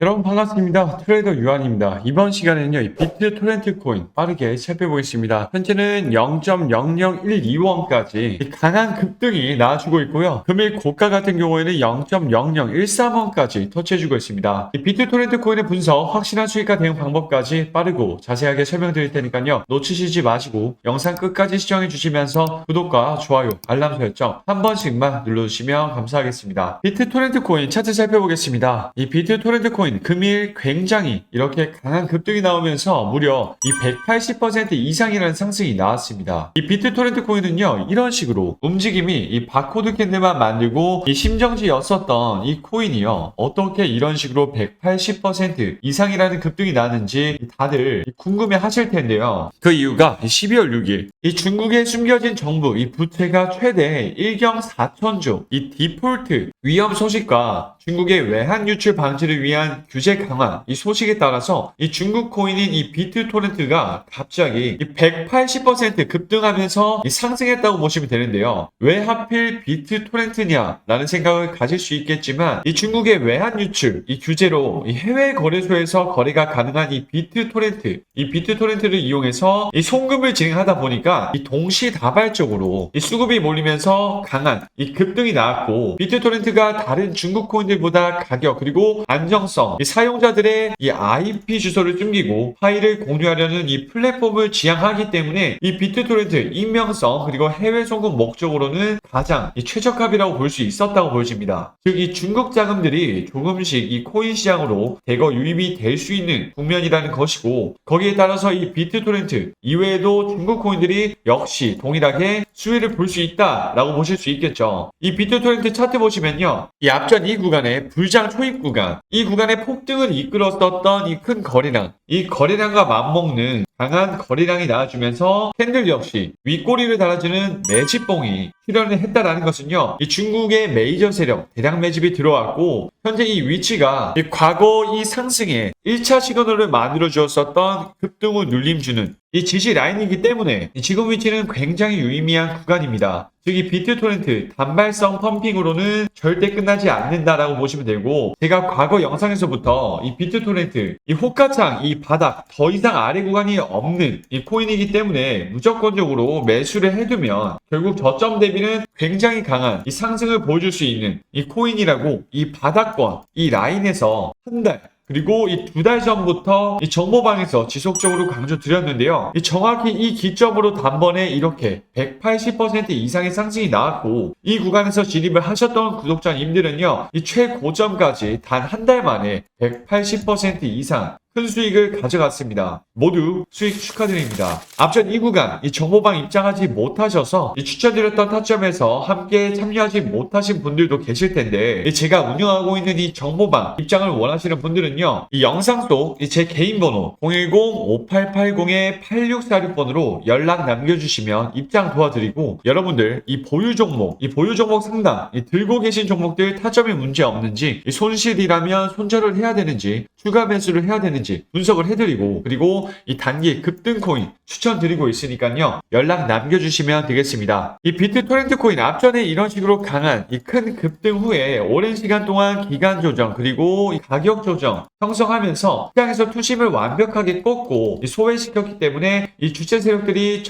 여러분 반갑습니다. 트레이더 유한입니다. 이번 시간에는요, 이 비트 토렌트 코인 빠르게 살펴보겠습니다. 현재는 0.0012원까지 강한 급등이 나와주고 있고요. 금일 고가 같은 경우에는 0.0013원까지 터치해주고 있습니다. 이 비트 토렌트 코인의 분석, 확실한 수익과 대응 방법까지 빠르고 자세하게 설명드릴 테니까요. 놓치시지 마시고 영상 끝까지 시청해 주시면서 구독과 좋아요, 알람 설정 한 번씩만 눌러주시면 감사하겠습니다. 비트 토렌트 코인 차트 살펴보겠습니다. 이 비트 토렌트 코인 금일 굉장히 이렇게 강한 급등이 나오면서 무려 이 180% 이상이라는 상승이 나왔습니다. 이 비트 토렌트 코인은요 이런 식으로 움직임이 이 바코드 캔들만 만들고 이 심정지였었던 이 코인이요 어떻게 이런 식으로 180% 이상이라는 급등이 나는지 다들 궁금해 하실 텐데요. 그 이유가 12월 6일 이 중국에 숨겨진 정부 이 부채가 최대 1경 4천조 이 디폴트 위험 소식과 중국의 외환 유출 방지를 위한 규제 강화 이 소식에 따라서 이 중국 코인인 이 비트 토렌트가 갑자기 이180% 급등하면서 이 상승했다고 보시면 되는데요. 왜 하필 비트 토렌트냐라는 생각을 가질 수 있겠지만 이 중국의 외환 유출 이 규제로 이 해외 거래소에서 거래가 가능한 이 비트 토렌트 이 비트 토렌트를 이용해서 이 송금을 진행하다 보니까 이 동시다발적으로 이 수급이 몰리면서 강한 이 급등이 나왔고 비트 토렌트 가 다른 중국 코인들보다 가격 그리고 안정성 이 사용자들의 이 IP 주소를 숨기고 파일을 공유하려는 이 플랫폼을 지향하기 때문에 이 비트토렌트 익명성 그리고 해외 송금 목적으로는 가장 이 최적합이라고 볼 수 있었다고 보여집니다. 즉 이 중국 자금들이 조금씩 이 코인 시장으로 대거 유입이 될 수 있는 국면이라는 것이고 거기에 따라서 이 비트토렌트 이외에도 중국 코인들이 역시 동일하게 수혜를 볼 수 있다라고 보실 수 있겠죠. 이 비트토렌트 차트 보시면 요. 이 앞전 이 구간의 불장 초입 구간 이 구간의 폭등을 이끌었었던 이 큰 거래량 이 거래량과 맞먹는 강한 거래량이 나와주면서 캔들 역시 윗꼬리를 달아주는 매집봉이 실현을 했다라는 것은요. 이 중국의 메이저 세력 대량 매집이 들어왔고 현재 이 위치가 이 과거 이 상승에 1차 시그널을 만들어 주었었던 급등 후 눌림 주는 이 지지 라인이기 때문에 이 지금 위치는 굉장히 유의미한 구간입니다. 즉 이 비트토렌트 단발성 펌핑으로는 절대 끝나지 않는다라고 보시면 되고 제가 과거 영상에서부터 이 비트토렌트 이 호가창 이 바닥 더 이상 아래 구간이 없는 이 코인이기 때문에 무조건적으로 매수를 해두면 결국 저점 대비는 굉장히 강한 이 상승을 보여줄 수 있는 이 코인이라고 이 바닥권 이 라인에서 한달 그리고 이 두 달 전부터 이 정보방에서 지속적으로 강조드렸는데요. 이 정확히 이 기점으로 단번에 이렇게 180% 이상의 상승이 나왔고 이 구간에서 진입을 하셨던 구독자님들은요. 이 최고점까지 단 한 달 만에 180% 이상 큰 수익을 가져갔습니다. 모두 수익 축하드립니다. 앞전 이 구간, 이 정보방 입장하지 못하셔서 이 추천드렸던 타점에서 함께 참여하지 못하신 분들도 계실 텐데 이 제가 운영하고 있는 이 정보방 입장을 원하시는 분들은요. 이 영상 속 제 개인 번호 010-5880-8646번으로 연락 남겨주시면 입장 도와드리고 여러분들 이 보유 종목, 이 보유 종목 상담, 이 들고 계신 종목들 타점이 문제 없는지 이 손실이라면 손절을 해야 되는지 추가 매수를 해야 되는지 분석을 해드리고 그리고 이 단기 급등 코인 추천드리고 있으니까요 연락 남겨주시면 되겠습니다. 이 비트 토렌트 코인 앞전에 이런 식으로 강한 이 큰 급등 후에 오랜 시간 동안 기간 조정 그리고 이 가격 조정 형성하면서 시장에서 투심을 완벽하게 꺾고 이 소외시켰기 때문에 이 주체 세력들이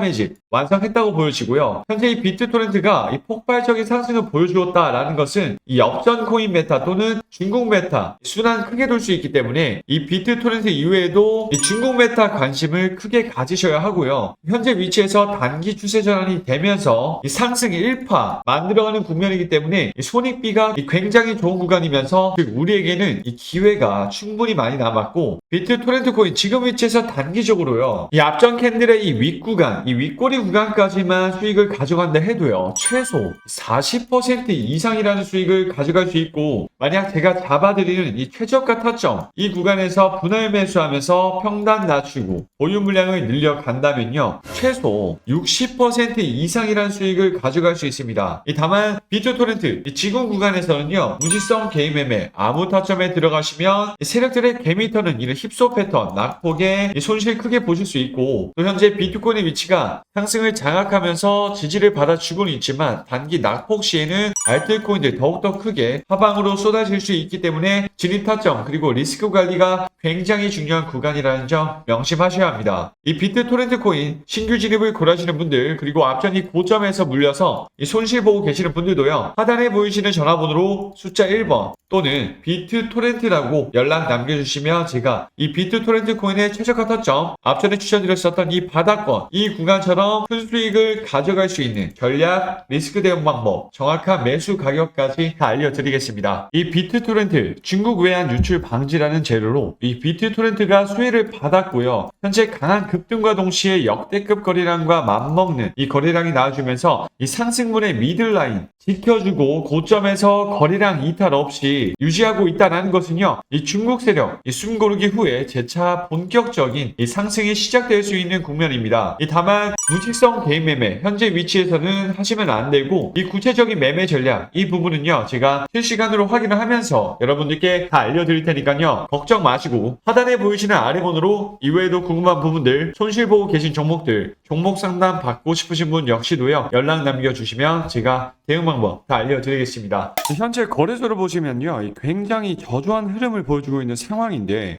매집 완성했다고 보여지고요. 현재 이 비트 토렌트가 이 폭발적인 상승을 보여주었다라는 것은 이 업전 코인 메타 또는 중국 메타 순환 크게 돌 수 있기 때문에 이 비트 토렌트 이외에도 이 중국 메타 관심을 크게 가지셔야 하고요. 현재 위치에서 단기 추세 전환이 되면서 이 상승의 1파 만들어가는 국면이기 때문에 이 손익비가 이 굉장히 좋은 구간이면서 즉 우리에게는 이 기회가 충분히 많이 남았고 비트 토렌트 코인 지금 위치에서 단기적으로요. 이 앞전 캔들의 이 윗구간, 이 윗꼬리 구간까지만 수익을 가져간다 해도요. 최소 40% 이상이라는 수익을 가져갈 수 있고 만약 제가 잡아드리는 이 최저가 타점 이 구간에서 분할 매수하면서 평단 낮추고 보유 물량을 늘려간다면요. 최소 60% 이상이라는 수익을 가져갈 수 있습니다. 이 다만 비트 토렌트 이 지금 구간에서는요. 무지성 개인 매매 아무 타점에 들어가시면 세력들의 개미터는 이런 힙소 패턴, 낙폭의 이 손실 크게 보실 수 있고 또 현재 비트코인의 위치가 상승을 장악하면서 지지를 받아주고는 있지만 단기 낙폭 시에는 알트코인들 더욱더 크게 하방으로 쏟아질 수 있기 때문에 진입 타점 그리고 리스크 관리가 굉장히 중요한 구간이라는 점 명심하셔야 합니다. 이 비트 토렌트 코인 신규 진입을 고려하시는 분들 그리고 앞전 이 고점에서 물려서 이 손실 보고 계시는 분들도요 하단에 보이시는 전화번호로 숫자 1번 또는 비트 토렌트라고 연락 남겨주시면 제가 이 비트 토렌트 코인의 최저가 타점 앞전에 추천드렸었던 이 바닥권 이 구간처럼 큰 수익을 가져갈 수 있는 전략 리스크 대응 방법 정확한 매수 가격까지 다 알려드리겠습니다. 이 비트 토렌트 중국 외환 유출 방지라는 재료로 이 비트 토렌트가 수혜를 받았고요. 현재 강한 급등과 동시에 역대급 거래량과 맞먹는 이 거래량이 나와주면서 이 상승분의 미들라인 지켜주고 고점에서 거래량 이탈 없이 유지하고 있다는 것은요. 이 중국 세력 이 숨고르기 후에 재차 본격적인 이 상승이 시작될 수 있는 국면입니다. 이 다만 무직성 개인 매매 현재 위치에서는 하시면 안 되고 이 구체적인 매매 전략 이 부분은요. 제가 실시간으로 확인을 하면서 여러분들께 다 알려드릴 테니까요. 걱정 마시고 하단에 보이시는 아래 번호로 이외에도 궁금한 부분들 손실 보고 계신 종목들 종목 상담 받고 싶으신 분 역시도요. 연락 남겨주시면 제가 대응 방법 다 알려드리겠습니다. 현재 거래소를 보시면요. 이 굉장히 저조한 흐름을 보여주고 있는 상황인데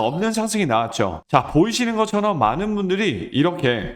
상승이 나왔죠. 자 보이시는 것처럼 많은 분들이 이렇게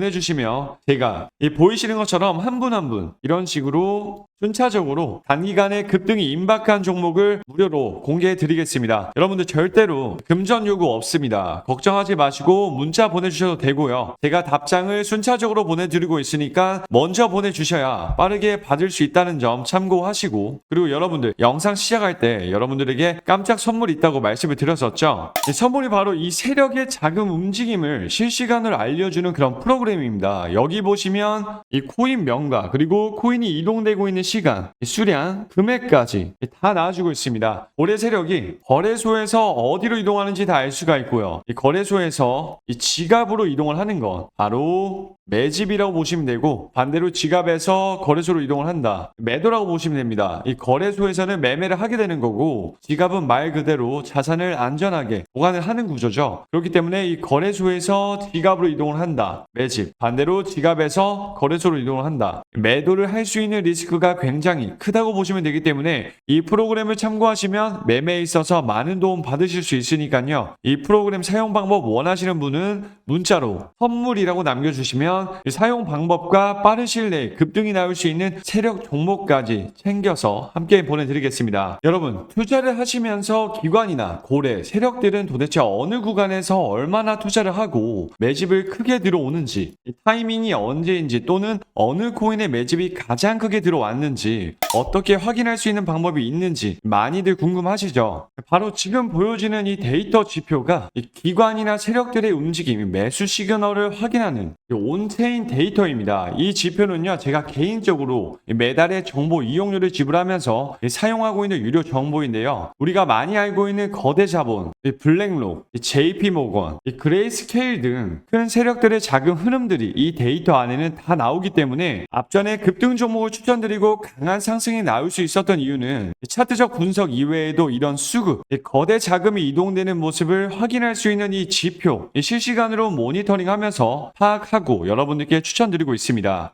주시면 제가 이 보이시는 것처럼 한 분 한 분 이런 식으로 순차적으로 단기간에 급등이 임박한 종목을 무료로 공개해 드리겠습니다. 여러분들 절대로 금전 요구 없습니다. 걱정하지 마시고 문자 보내주셔도 되고요. 제가 답장을 순차적으로 보내드리고 있으니까 먼저 보내주셔야 빠르게 받을 수 있다는 점 참고하시고 그리고 여러분들 영상 시작할 때 여러분들에게 깜짝 선물이 있다고 말씀을 드렸었죠. 이 선물이 바로 이 세력의 자금 움직임을 실시간으로 알려주는 그런 프로그램 입니다. 여기 보시면 이 코인 명가 그리고 코인이 이동되고 있는 시간, 이 수량, 금액까지 다 나와주고 있습니다. 올해 세력이 거래소에서 어디로 이동하는지 다 알 수가 있고요. 이 거래소에서 이 지갑으로 이동을 하는 건 바로 매집이라고 보시면 되고 반대로 지갑에서 거래소로 이동을 한다. 매도라고 보시면 됩니다. 이 거래소에서는 매매를 하게 되는 거고 지갑은 말 그대로 자산을 안전하게 보관을 하는 구조죠. 그렇기 때문에 이 거래소에서 지갑으로 이동을 한다. 매집. 반대로 지갑에서 거래소로 이동을 한다. 매도를 할 수 있는 리스크가 굉장히 크다고 보시면 되기 때문에 이 프로그램을 참고하시면 매매에 있어서 많은 도움 받으실 수 있으니까요. 이 프로그램 사용 방법 원하시는 분은 문자로 선물이라고 남겨주시면 이 사용 방법과 빠른 시일 내에 급등이 나올 수 있는 세력 종목까지 챙겨서 함께 보내드리겠습니다. 여러분 투자를 하시면서 기관이나 고래, 세력들은 도대체 어느 구간에서 얼마나 투자를 하고 매집을 크게 들어오는지 이 타이밍이 언제인지 또는 어느 코인의 매집이 가장 크게 들어왔는지 어떻게 확인할 수 있는 방법이 있는지 많이들 궁금하시죠? 바로 지금 보여지는 이 데이터 지표가 이 기관이나 세력들의 움직임, 매수 시그널을 확인하는 이 온체인 데이터입니다. 이 지표는요, 제가 개인적으로 이 매달의 정보 이용료를 지불하면서 이 사용하고 있는 유료 정보인데요. 우리가 많이 알고 있는 거대 자본, 이 블랙록, 이 JP 모건, 이 그레이스케일 등 큰 세력들의 자금 흐름들이 이 데이터 안에는 다 나오기 때문에 앞전에 급등 종목을 추천드리고 강한 상승이 나올 수 있었던 이유는 이 차트적 분석 이외에도 이런 수급, 이 거대 자금이 이동되는 모습을 확인할 수 있는 이 지표, 이 실시간으로 모니터링하면서 파악하고 여러분들께 추천드리고 있습니다.